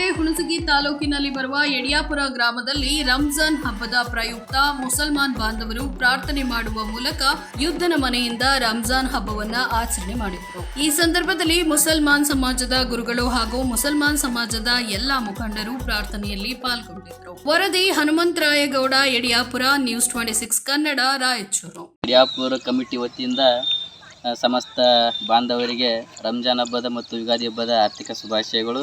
ಜಿಲ್ಲೆ ಹುಣಸಗಿ ತಾಲೂಕಿನಲ್ಲಿ ಬರುವ ಯಡಿಯಾಪುರ ಗ್ರಾಮದಲ್ಲಿ ರಂಜಾನ್ ಹಬ್ಬದ ಪ್ರಯುಕ್ತ ಮುಸಲ್ಮಾನ್ ಬಾಂಧವರು ಪ್ರಾರ್ಥನೆ ಮಾಡುವ ಮೂಲಕ ಯುದ್ಧನ ಮನೆಯಿಂದ ರಂಜಾನ್ ಹಬ್ಬವನ್ನ ಆಚರಣೆ ಮಾಡಿದರು. ಈ ಸಂದರ್ಭದಲ್ಲಿ ಮುಸಲ್ಮಾನ್ ಸಮಾಜದ ಗುರುಗಳು ಹಾಗೂ ಮುಸಲ್ಮಾನ್ ಸಮಾಜದ ಎಲ್ಲಾ ಮುಖಂಡರು ಪ್ರಾರ್ಥನೆಯಲ್ಲಿ ಪಾಲ್ಗೊಂಡಿದ್ದರು ವರದಿ Hanumantharayagowda, Yadiyapura, news twenty six Kannada, Raichur. Yadiyapura committee ವತಿಯಿಂದ ಸಮಸ್ತ ಬಾಂಧವರಿಗೆ ರಂಜಾನ್ ಹಬ್ಬದ ಮತ್ತು ಯುಗಾದಿ ಹಬ್ಬದ ಆರ್ಥಿಕ ಶುಭಾಶಯಗಳು.